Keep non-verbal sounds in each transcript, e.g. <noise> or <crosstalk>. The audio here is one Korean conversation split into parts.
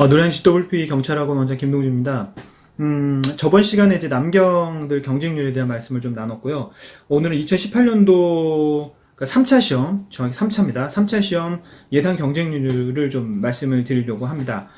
어, 노량시 WP 경찰학원 원장 김동주입니다. 음, 저번 시간에 이제 남경들 경쟁률에 대한 말씀을 좀 나눴고요. 오늘은 2018년도 3차 시험, 정확히 3차입니다. 3차 시험 예상 경쟁률을 좀 말씀을 드리려고 합니다.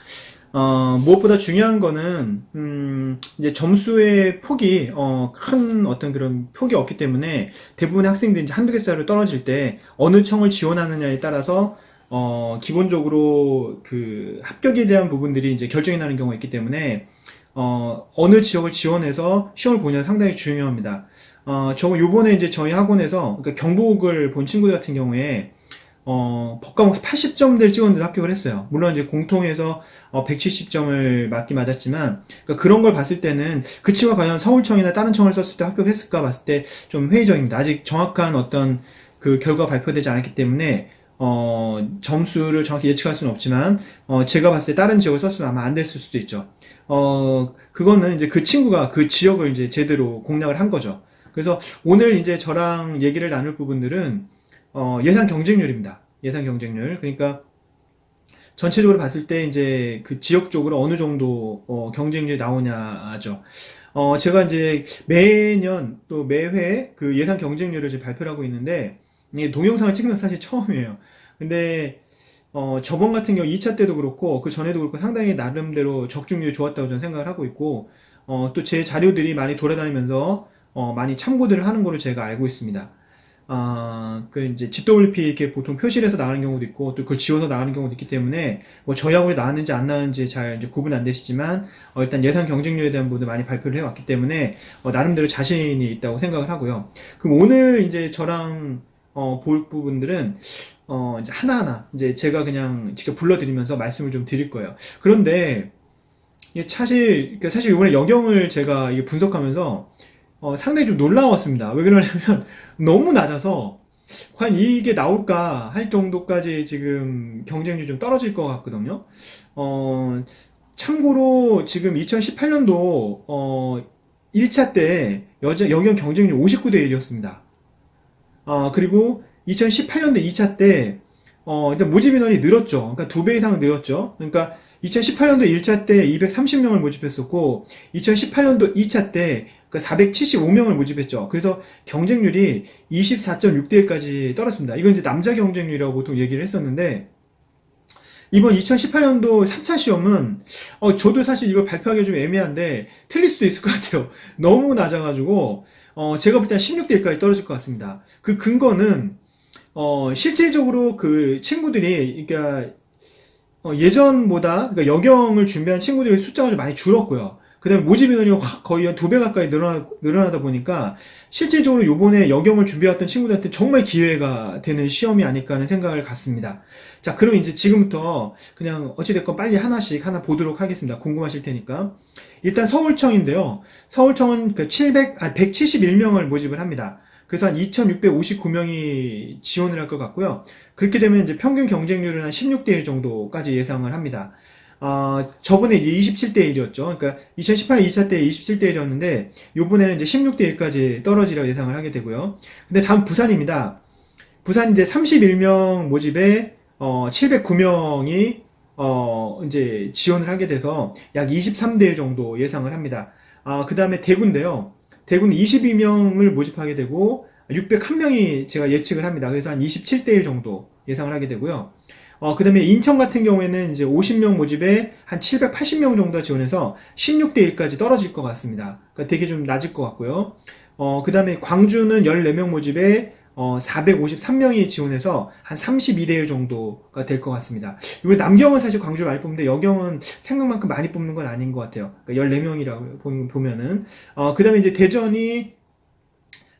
어, 무엇보다 중요한 거는, 음, 이제 점수의 폭이, 어, 큰 어떤 그런 폭이 없기 때문에 대부분의 학생들이 이제 한두 개짜리로 떨어질 때 어느 청을 지원하느냐에 따라서 어, 기본적으로 그 합격에 대한 부분들이 이제 결정이 나는 경우가 있기 때문에 어, 어느 지역을 지원해서 시험을 보느냐 상당히 중요합니다. 어, 저 요번에 이제 저희 학원에서 그러니까 경북을 본 친구들 같은 경우에 어, 법과목 80점대를 찍었는데 합격을 했어요. 물론 이제 공통에서 어, 170점을 맞기 맞았지만 그러니까 그런 걸 봤을 때는 그 친구가 과연 서울청이나 다른 청을 썼을 때 합격을 했을까 봤을 때 좀 회의적입니다. 아직 정확한 어떤 그 결과가 발표되지 않았기 때문에 어, 점수를 정확히 예측할 수는 없지만, 어, 제가 봤을 때 다른 지역을 썼으면 아마 안 됐을 수도 있죠. 어, 그거는 이제 그 친구가 그 지역을 이제 제대로 공략을 한 거죠. 그래서 오늘 이제 저랑 얘기를 나눌 부분들은, 어, 예상 경쟁률입니다. 예상 경쟁률. 그러니까, 전체적으로 봤을 때 이제 그 지역적으로 어느 정도, 어, 경쟁률이 나오냐죠. 어, 제가 이제 매년 또 매회 그 예상 경쟁률을 이제 발표를 하고 있는데, 이게 동영상을 찍는 건 사실 처음이에요. 근데 어, 저번 같은 경우 2차 때도 그렇고 그 전에도 그렇고 상당히 나름대로 적중률이 좋았다고 저는 생각을 하고 있고 어, 또 제 자료들이 많이 돌아다니면서 어, 많이 참고들을 하는 거로 제가 알고 있습니다. 아, 그 이제 GWP 이렇게 보통 표시를 해서 나가는 경우도 있고 또 그걸 지워서 나가는 경우도 있기 때문에 뭐 저희 학원이 나왔는지 안 나왔는지 잘 이제 구분 안 되시지만 어, 일단 예상 경쟁률에 대한 부분을 많이 발표를 해왔기 때문에 어, 나름대로 자신이 있다고 생각을 하고요. 그럼 오늘 이제 저랑 어, 볼 부분들은 어, 이제 하나하나 이제 제가 그냥 직접 불러드리면서 말씀을 좀 드릴 거예요. 그런데 사실 그러니까 사실 이번에 여경을 제가 분석하면서 어, 상당히 좀 놀라웠습니다. 왜 그러냐면 <laughs> 너무 낮아서 과연 이게 나올까 할 정도까지 지금 경쟁률이 좀 떨어질 것 같거든요. 어, 참고로 지금 2018년도 어, 1차 때 여자 여경 경쟁률 59대 1이었습니다. 아, 그리고 2018년도 2차 때, 어, 일단 모집 인원이 늘었죠. 그러니까 두 배 이상 늘었죠. 그러니까 2018년도 1차 때 230명을 모집했었고, 2018년도 2차 때 475명을 모집했죠. 그래서 경쟁률이 24.6대 1까지 떨어졌습니다. 이건 이제 남자 경쟁률이라고 보통 얘기를 했었는데, 이번 2018년도 3차 시험은, 어, 저도 사실 이걸 발표하기 좀 애매한데, 틀릴 수도 있을 것 같아요. <laughs> 너무 낮아가지고, 어, 제가 볼 때는 16대 1까지 떨어질 것 같습니다. 그 근거는, 어, 실질적으로 그 친구들이, 그러니까, 어, 예전보다, 그러니까 여경을 준비한 친구들의 숫자가 좀 많이 줄었고요. 그 다음에 모집 인원이 확 거의 한 두 배 가까이 늘어나, 늘어나다 보니까, 실질적으로 요번에 여경을 준비해왔던 친구들한테 정말 기회가 되는 시험이 아닐까 하는 생각을 갖습니다. 자, 그럼 이제 지금부터 그냥 어찌됐건 빨리 하나씩 하나 보도록 하겠습니다. 궁금하실 테니까. 일단 서울청인데요. 서울청은 그 700, 아, 171명을 모집을 합니다. 그래서 한 2,659명이 지원을 할 것 같고요. 그렇게 되면 이제 평균 경쟁률은 한 16대 1 정도까지 예상을 합니다. 아, 저번에 이제 27대 1이었죠. 그러니까 2018년 2차 때 27대 1이었는데, 요번에는 이제 16대 1까지 떨어지라고 예상을 하게 되고요. 근데 다음 부산입니다. 부산 이제 31명 모집에, 어, 709명이, 어, 이제 지원을 하게 돼서 약 23대 1 정도 예상을 합니다. 아, 그 다음에 대구인데요. 대구는 22명을 모집하게 되고, 601명이 제가 예측을 합니다. 그래서 한 27대 1 정도 예상을 하게 되고요. 어, 그 다음에 인천 같은 경우에는 이제 50명 모집에 한 780명 정도 지원해서 16대 1까지 떨어질 것 같습니다. 그러니까 되게 좀 낮을 것 같고요. 어, 그 다음에 광주는 14명 모집에 어, 453명이 지원해서 한 32대 1 정도가 될 것 같습니다. 이번 남경은 사실 광주 많이 뽑는데 여경은 생각만큼 많이 뽑는 건 아닌 것 같아요. 그러니까 14명이라고 보면은. 어, 그 다음에 이제 대전이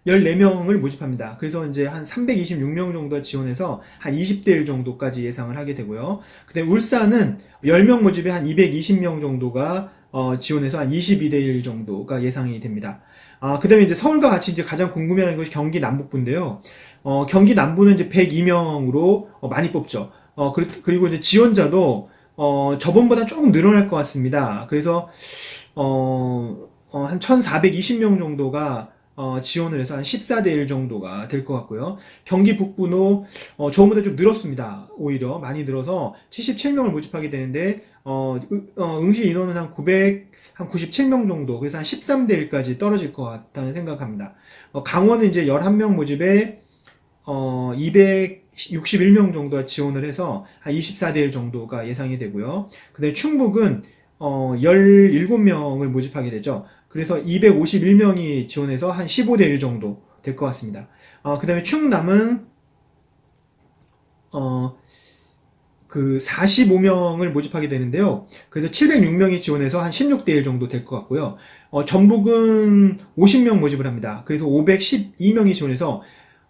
14명을 모집합니다. 그래서 이제 한 326명 정도 지원해서 한 20대 1 정도까지 예상을 하게 되고요. 그 다음에 울산은 10명 모집에 한 220명 정도가 어, 지원해서 한 22대 1 정도가 예상이 됩니다. 아, 그 다음에 이제 서울과 같이 이제 가장 궁금해하는 것이 경기 남북부인데요. 어, 경기 남부는 이제 102명으로 어, 많이 뽑죠. 어, 그리고 이제 지원자도 어, 저번보다 조금 늘어날 것 같습니다. 그래서 어, 어, 한 1,420명 정도가 어, 지원을 해서 한 14대 1 정도가 될 것 같고요. 경기 북부도 어, 저보다 좀 늘었습니다. 오히려 많이 늘어서 77명을 모집하게 되는데 어, 으- 어, 응시 인원은 한 900, 한 97명 정도, 그래서 한 13대 1까지 떨어질 것 같다는 생각합니다. 어, 강원은 이제 11명 모집에 어, 261명 정도가 지원을 해서 한 24대 1 정도가 예상이 되고요. 그 다음에 충북은 어, 17명을 모집하게 되죠. 그래서 251명이 지원해서 한 15대 1 정도 될 것 같습니다. 어, 그 다음에 충남은 어, 그 45명을 모집하게 되는데요. 그래서 706명이 지원해서 한 16대 1 정도 될 것 같고요. 어, 전북은 50명 모집을 합니다. 그래서 512명이 지원해서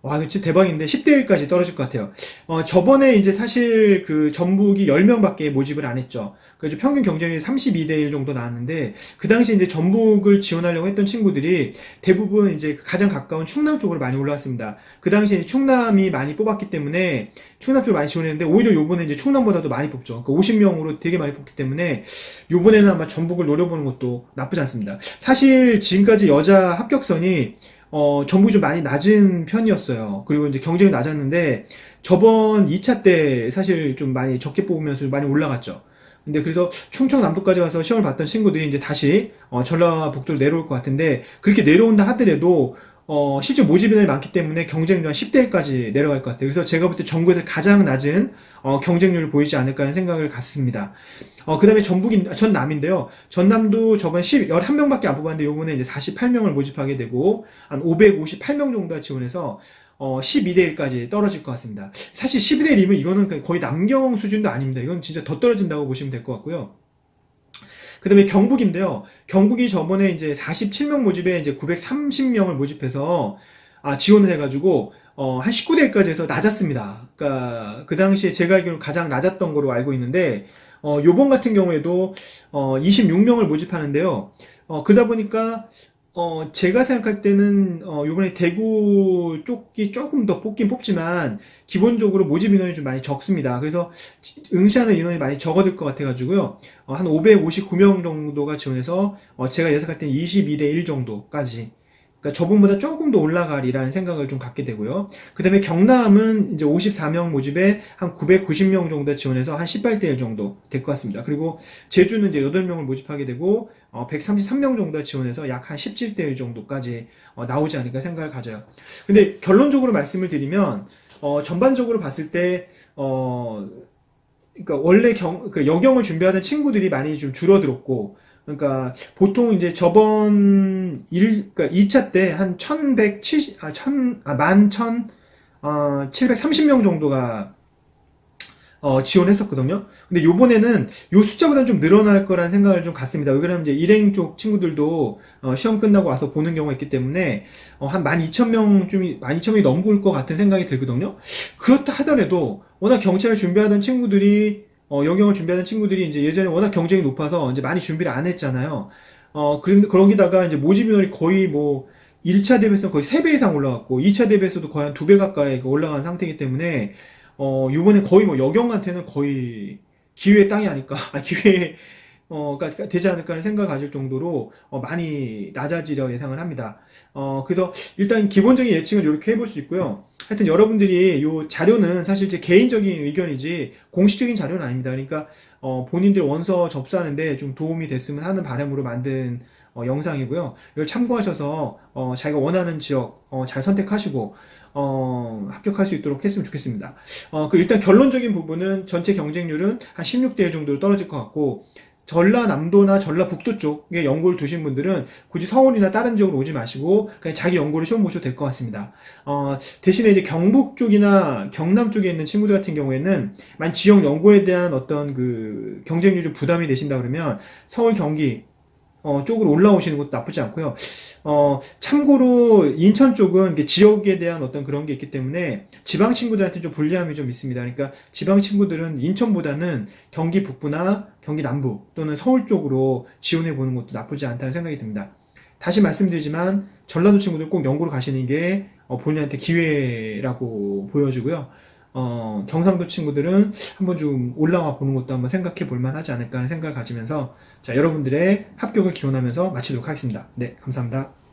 와, 진짜 대박인데 10대 1까지 떨어질 것 같아요. 어, 저번에 이제 사실 그 전북이 10명밖에 모집을 안 했죠. 그래서 평균 경쟁률이 32대 1 정도 나왔는데 그 당시 이제 전북을 지원하려고 했던 친구들이 대부분 이제 가장 가까운 충남 쪽으로 많이 올라왔습니다. 그 당시 에 충남이 많이 뽑았기 때문에 충남 쪽을 많이 지원했는데 오히려 요번에 이제 충남보다도 많이 뽑죠. 그러니까 50명으로 되게 많이 뽑기 때문에 요번에는 아마 전북을 노려보는 것도 나쁘지 않습니다. 사실 지금까지 여자 합격선이 어, 전북이 좀 많이 낮은 편이었어요. 그리고 이제 경쟁이 낮았는데 저번 2차 때 사실 좀 많이 적게 뽑으면서 많이 올라갔죠. 근데 그래서 충청남도까지 가서 시험을 봤던 친구들이 이제 다시 어, 전라북도로 내려올 것 같은데 그렇게 내려온다 하더라도 어, 실제 모집 인원이 많기 때문에 경쟁률 한 10대 1까지 내려갈 것 같아요. 그래서 제가 볼 때 전국에서 가장 낮은 어, 경쟁률을 보이지 않을까 하는 생각을 갖습니다. 어, 그 다음에 전북인, 전남인데요. 전남도 저번 10, 11명밖에 안 뽑았는데 요번에 이제 48명을 모집하게 되고 한 558명 정도가 지원해서 어, 12대 1까지 떨어질 것 같습니다. 사실 12대 1이면 이거는 거의 남경 수준도 아닙니다. 이건 진짜 더 떨어진다고 보시면 될 것 같고요. 그 다음에 경북인데요. 경북이 저번에 이제 47명 모집에 이제 930명을 모집해서 아, 지원을 해가지고 어, 한 19대 1까지 해서 낮았습니다. 그니까, 그 당시에 제가 알기로 가장 낮았던 거로 알고 있는데, 어, 요번 같은 경우에도, 어, 26명을 모집하는데요. 어, 그러다 보니까, 어, 제가 생각할 때는, 어, 요번에 대구 쪽이 조금 더 뽑긴 뽑지만, 기본적으로 모집 인원이 좀 많이 적습니다. 그래서 지- 응시하는 인원이 많이 적어들 것 같아가지고요. 어, 한 559명 정도가 지원해서, 어, 제가 예상할 때는 22대 1 정도까지 그러니까 저분보다 조금 더 올라가리라는 생각을 좀 갖게 되고요. 그 다음에 경남은 이제 54명 모집에 한 990명 정도 지원해서 한 18대 1 정도 될 것 같습니다. 그리고 제주는 이제 8명을 모집하게 되고, 어, 133명 정도 지원해서 약 한 17대 1 정도까지 어, 나오지 않을까 생각을 가져요. 근데 결론적으로 말씀을 드리면, 어, 전반적으로 봤을 때, 어, 그러니까 원래 경, 그 여경을 준비하던 친구들이 많이 좀 줄어들었고, 그러니까 보통 이제 저번 일, 그러니까 2차 때 한 1170, 아, 1000, 아, 11,000, 어, 730명 정도가 어, 지원했었거든요. 근데 요번에는 요 숫자보다는 좀 늘어날 거라는 생각을 좀 갖습니다. 왜 그러냐면 이제 일행 쪽 친구들도 어, 시험 끝나고 와서 보는 경우가 있기 때문에 어, 한 12,000명 좀 12,000명이 넘을 것 같은 생각이 들거든요. 그렇다 하더라도 워낙 경찰을 준비하던 친구들이 어, 영역을 준비하던 친구들이 이제 예전에 워낙 경쟁이 높아서 이제 많이 준비를 안 했잖아요. 어, 그런, 그러기다가 이제 모집 인원이 거의 뭐, 1차 대비해서 거의 3배 이상 올라갔고, 2차 대비해서도 거의 한 2배 가까이 올라간 상태이기 때문에, 어, 요번에 거의 뭐 여경한테는 거의 기회의 땅이 아닐까, <laughs> 아, 기회, 어, 가 되지 않을까 하는 생각을 가질 정도로 어, 많이 낮아지려 예상을 합니다. 어, 그래서 일단 기본적인 예측은 이렇게 해볼 수 있고요. 하여튼 여러분들이 요 자료는 사실 제 개인적인 의견이지 공식적인 자료는 아닙니다. 그러니까 어, 본인들 원서 접수하는데 좀 도움이 됐으면 하는 바람으로 만든 어, 영상이고요. 이걸 참고하셔서 어, 자기가 원하는 지역 어, 잘 선택하시고 어, 합격할 수 있도록 했으면 좋겠습니다. 어, 그 일단 결론적인 부분은 전체 경쟁률은 한 16대 1 정도로 떨어질 것 같고 전라남도나 전라북도 쪽에 연고를 두신 분들은 굳이 서울이나 다른 지역으로 오지 마시고 그냥 자기 연고를 시험 보셔도 될 것 같습니다. 어, 대신에 이제 경북 쪽이나 경남 쪽에 있는 친구들 같은 경우에는 만 지역 연고에 대한 어떤 그 경쟁률 좀 부담이 되신다 그러면 서울 경기 어, 쪽으로 올라오시는 것도 나쁘지 않고요. 어, 참고로 인천 쪽은 지역에 대한 어떤 그런 게 있기 때문에 지방 친구들한테 좀 불리함이 좀 있습니다. 그러니까 지방 친구들은 인천보다는 경기 북부나 경기 남부 또는 서울 쪽으로 지원해 보는 것도 나쁘지 않다는 생각이 듭니다. 다시 말씀드리지만 전라도 친구들 꼭 연구를 가시는 게 어, 본인한테 기회라고 보여지고요. 어, 경상도 친구들은 한번 좀 올라와 보는 것도 한번 생각해 볼 만하지 않을까 하는 생각을 가지면서 자, 여러분들의 합격을 기원하면서 마치도록 하겠습니다. 네, 감사합니다.